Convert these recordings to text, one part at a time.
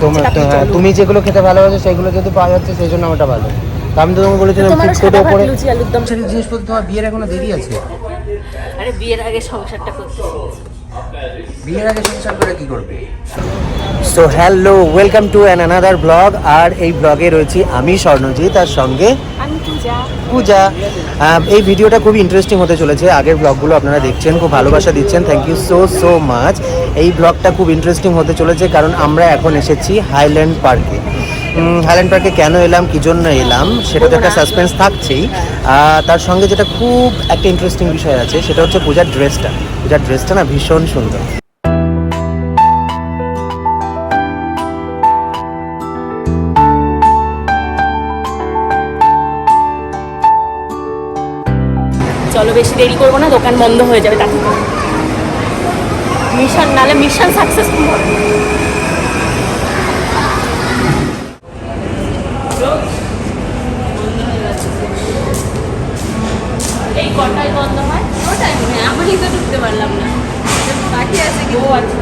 তোমার তো হ্যাঁ, তুমি যেগুলো খেতে ভালোবাসো সেগুলো যেহেতু পাওয়া যাচ্ছে সেই জন্য ওটা ভালো। আমি তো তোমাকে বলেছিলাম ফিক্স করে দম। সেই জিনিসপত্র তোমার বিয়ের এখনও দেরি আছে? আরে বিয়ের আগে সংসারটা করতে বিয়ের আগে সংসার করে কি করবে? So hello welcome to an another blog আর এই ব্লগে রয়েছি আমি স্বর্ণজিৎ আর সঙ্গে পূজা। এই ভিডিওটা খুব ইন্টারেস্টিং হতে চলেছে। আগের ব্লগগুলো আপনারা দেখছেন, খুব ভালোবাসা দিচ্ছেন। Thank you so so much এই ব্লগটা খুব ইন্টারেস্টিং হতে চলেছে কারণ আমরা এখন এসেছি হাইল্যান্ড পার্কে হাইল্যান্ড পার্কে কেন এলাম, কি জন্য এলাম সেটা তো একটা সাসপেন্স থাকছেই। তার সঙ্গে যেটা খুব একটা ইন্টারেস্টিং বিষয় আছে, সেটা হচ্ছে পূজার ড্রেসটা পূজার ড্রেসটা না ভীষণ সুন্দর। চলো, বেশি দেরি করব না, দোকান বন্ধ হয়ে যাবে তাকে মিশন নালে মিশন সাকসেসফুল হবে। এই কটায় বন্ধ হয়? ওটাই মনে আমি তো ঢুকতে পারলাম না। বাকি আছে কি? ও আচ্ছা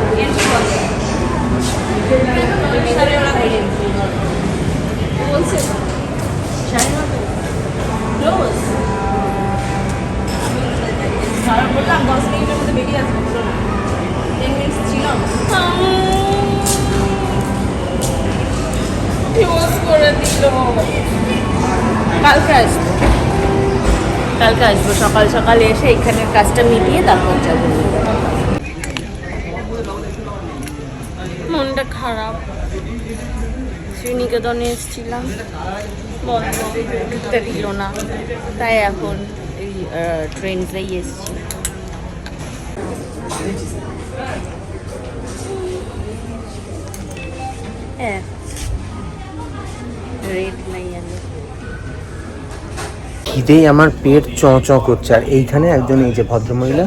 ক্লোজ করে দিল। কালকে আসব। কালকে আসব। সকাল সকাল এসে এখানের কাজটা মিটিয়ে তারপর যাব। মনটা খারাপ। শ্রীনিকেতনে এসেছিলাম। বন্ধ। ঢুকতে দিল না। তাই এখন এই ট্রেনটাই এসেছি। হ্যাঁ। খিদেই আমার পেট চ চ করছে। আর এইখানে একজন এই যে ভদ্রমহিলা।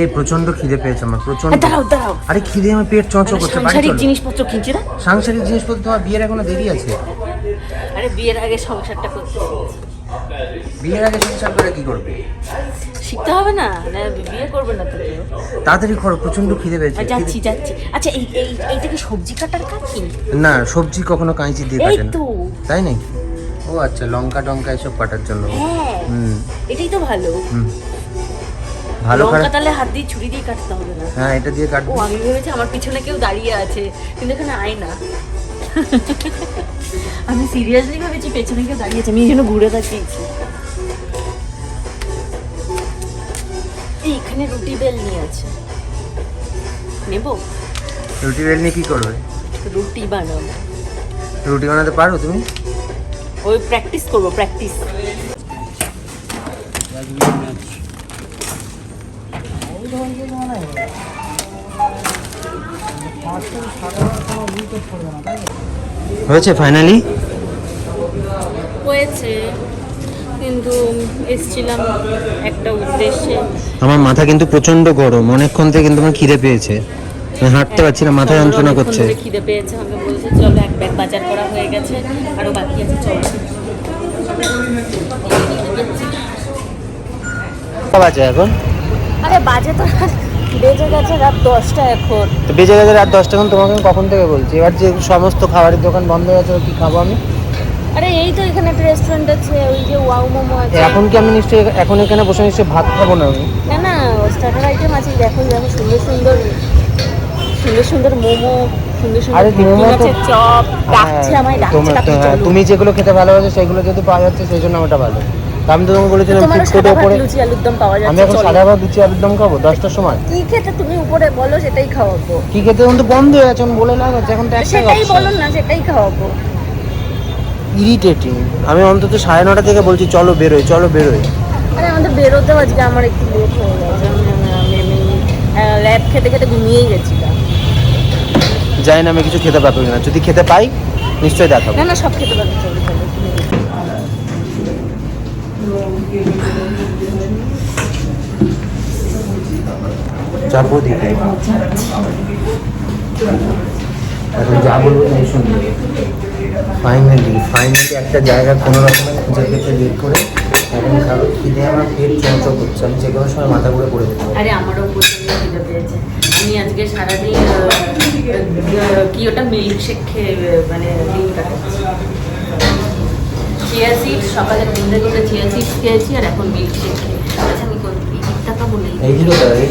এই প্রচণ্ড খিদে পেয়েছে আমার প্রচণ্ড দাঁড়াও দাঁড়াও। আরে খিদে আমার পেট চ চ করছে সাংসারিক জিনিসপত্র কিনছি না? সাংসারিক জিনিসপত্র তোমার বিয়ের এখনও দেরি আছে। আরে বিয়ের আগে সংসারটা করতে বিয়ের আগে সংসার করে কি করবে? শিখতে হবে না না বিয়ে করবে না তো তাড়াতাড়ি করো প্রচণ্ড খিদে পেয়েছে। যাচ্ছি যাচ্ছি। আচ্ছা এই এই এইটা কি সবজি কাটার কাজ না সবজি কখনো কাঁচি দিয়ে কাটে না। তো। তাই নাকি? ও আচ্ছা লঙ্কা টঙ্কা এসব কাটার জন্য। হ্যাঁ হুম। এটাই তো ভালো। হুম। ভালো লঙ্কা তাহলে হাত দিয়ে ছুরি দিয়ে কাটতে হবে না। হ্যাঁ এটা দিয়ে ও আমি ভেবেছি আমার পিছনে কেউ দাঁড়িয়ে আছে কিন্তু এখানে আয় না। আমি সিরিয়াসলি ভেবেছি পেছনে কেউ দাঁড়িয়ে আছে আমি এই জন্য ঘুরে তাকিয়েছি এই এখানে রুটি বেল নিয়ে আছে। নেব? রুটি বেল নিয়ে কি করবে? রুটি বানাবো। রুটি বানাতে পারো তুমি? ওই প্র্যাকটিস করব প্র্যাকটিস হয়েছে ফাইনালি হয়েছে কিন্তু এসছিলাম একটা উদ্দেশ্যে। আমার মাথা কিন্তু প্রচণ্ড গরম অনেকক্ষণ থেকে কিন্তু আমার খিদে পেয়েছে। হাঁটতে পারছি না মাথা যন্ত্রণা করছে। খিদে পেয়েছে আমাকে বলছে চলো এক ব্যাগ বাজার করা হয়ে গেছে আরও বাকি আছে চলো। বাজে এখন? আরে বাজে তো বেজে গেছে রাত দশটা এখন। তো বেজে গেছে রাত দশটা এখন তোমাকে আমি কখন থেকে বলছি? এবার যে সমস্ত খাবারের দোকান বন্ধ হয়ে গেছে কি খাব আমি? আরে এই তো এখানে একটা রেস্টুরেন্ট আছে ওই যে ওয়াও মোমো আছে। এখন কি আমি নিশ্চয়ই এখন এখানে বসে নিশ্চয়ই ভাত খাব না আমি? না না স্টার্টার আইটেম আছে দেখো দেখো সুন্দর সুন্দর। সুন্দর সুন্দর মোমো সুন্দর আরে মোমো তো- চপ ডাকছে হ্যাঁ, আমায় ডাকছে হ্যাঁ। তুমি যেগুলো খেতে ভালোবাসো সেগুলো যেহেতু পাওয়া যাচ্ছে সেই জন্য ওটা ভালো। আমি তো তোমাকে বলেছিলাম ফুড লুচি আলুর দম পাওয়া আমি এখন সাদা ভাত লুচি আলুর দম খাব? দশটার সময়? কি খেতে তুমি উপরে বলো সেটাই খাওয়াবো। কি খেতে? এখন তো বন্ধ হয়ে আছে এখন বলে আছে এখন তো সেটাই বলো না সেটাই খাওয়াবো। ইরিটেটিং আমি অন্তত সাড়ে নটা থেকে বলছি চলো বেরোই চলো বেরোই। আরে আমাদের বেরোতেও আজকে আমার একটু লেট হয়ে গেছে। ল্যাব খেতে খেতে ঘুমিয়েই গেছিলাম জানি না আমি কিছু খেতে পারব না যদি খেতে পাই নিশ্চয়ই দেখাবো। না না সব খেতে পারব চলো চলো যাব দিকে। এখন যা বলব তাই শুনবে। ফাইনালি ফাইনালি একটা জায়গা কোনো রকমের খুঁজে পেতে বের করে এখন কারও খিদে আমার পেট চঞ্চল করছে। আমি যে কোনো সময় মাথা ঘুরে পড়ে পারি। আরে আমারও পেয়েছে। আমি আজকে সারাদিন কি ওটা মিল্কশেক খেয়ে মানে দিন কাটাচ্ছি। চিয়া সিডস সকালে ঘুম থেকে উঠে চিয়া সিডস খেয়েছি আর এখন মিল্কশেক খেয়ে। আচ্ছা আমি কোন টাকা বলে তো এই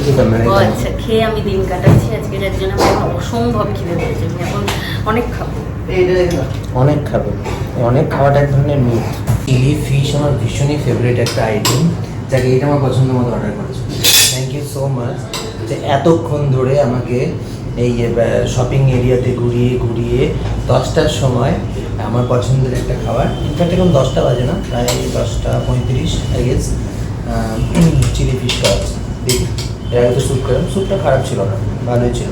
ও আচ্ছা খেয়ে আমি দিন কাটাচ্ছি। আজকে যার জন্য আমার অসম্ভব খিদে পেয়েছে। আমি এখন অনেক খাব। অনেক খাবে। অনেক খাওয়াটা এক ধরনের মিট চিলি ফিশ আমার ভীষণই ফেভারিট একটা আইটেম যাকে এটা আমার পছন্দ মতো অর্ডার করেছে। থ্যাংক ইউ সো মাচ যে এতক্ষণ ধরে আমাকে এই শপিং এরিয়াতে ঘুরিয়ে ঘুরিয়ে দশটার সময় আমার পছন্দের একটা খাবার ইনফ্যাক্ট এখন দশটা বাজে না প্রায় দশটা পঁয়ত্রিশ আই গেস চিলি ফিশ খাওয়াচ্ছে দেখি এর আগে তো স্যুপ খেলাম স্যুপটা খারাপ ছিল না ভালোই ছিল।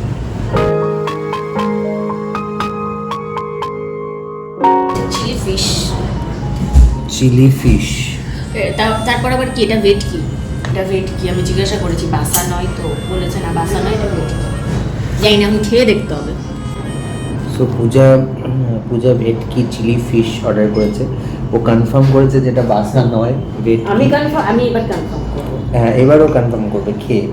চিলি ফিশ চিলি ফিশ তারপর আবার কি এটা ওয়েট কি? এটা ওয়েট কি আমি জিজ্ঞাসা করেছি বাসা নয় তো বলেছে না বাসা নয় এটা ওয়েট জানি না আমি খেয়ে দেখতে হবে। সো পূজা পূজা ভেটকি চিলি ফিশ অর্ডার করেছে। ও কনফার্ম করেছে যেটা বাসা নয় ভেটকি। আমি কনফার্ম আমি এবার কনফার্ম করব। হ্যাঁ এবারও কনফার্ম করবে খেয়ে।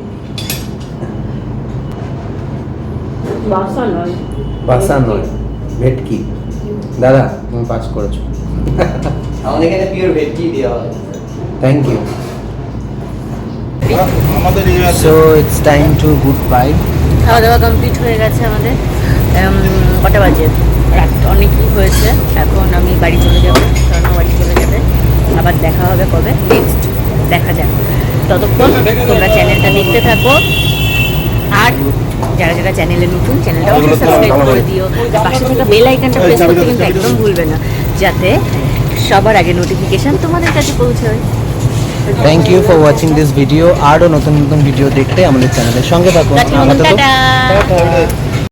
বাসা নয়। বাসা নয় ভেটকি। দাদা তুমি পাস করেছ। আমাদের এখানে পিওর ভেটকি দেওয়া হয়। Thank you so it's time to good bye খাওয়া দাওয়া কমপ্লিট হয়ে গেছে আমাদের। কটা বাজে? রাত অনেকই হয়েছে। এখন আমি বাড়ি চলে যাব। কারণ বাড়ি চলে যাবে। আবার দেখা হবে কবে? নেক্সট দেখা যাক। ততক্ষণ তোমরা চ্যানেলটা দেখতে থাকো। আর যারা যারা চ্যানেলে নতুন চ্যানেলটা অবশ্যই সাবস্ক্রাইব করে দিও। আর পাশে থাকা বেল আইকনটা প্রেস করতে কিন্তু একদম ভুলবে না। যাতে সবার আগে নোটিফিকেশন তোমাদের কাছে পৌঁছায়। Thank you for watching this video আরও নতুন নতুন ভিডিও দেখতে আমাদের চ্যানেলের সঙ্গে থাকুন। টাটা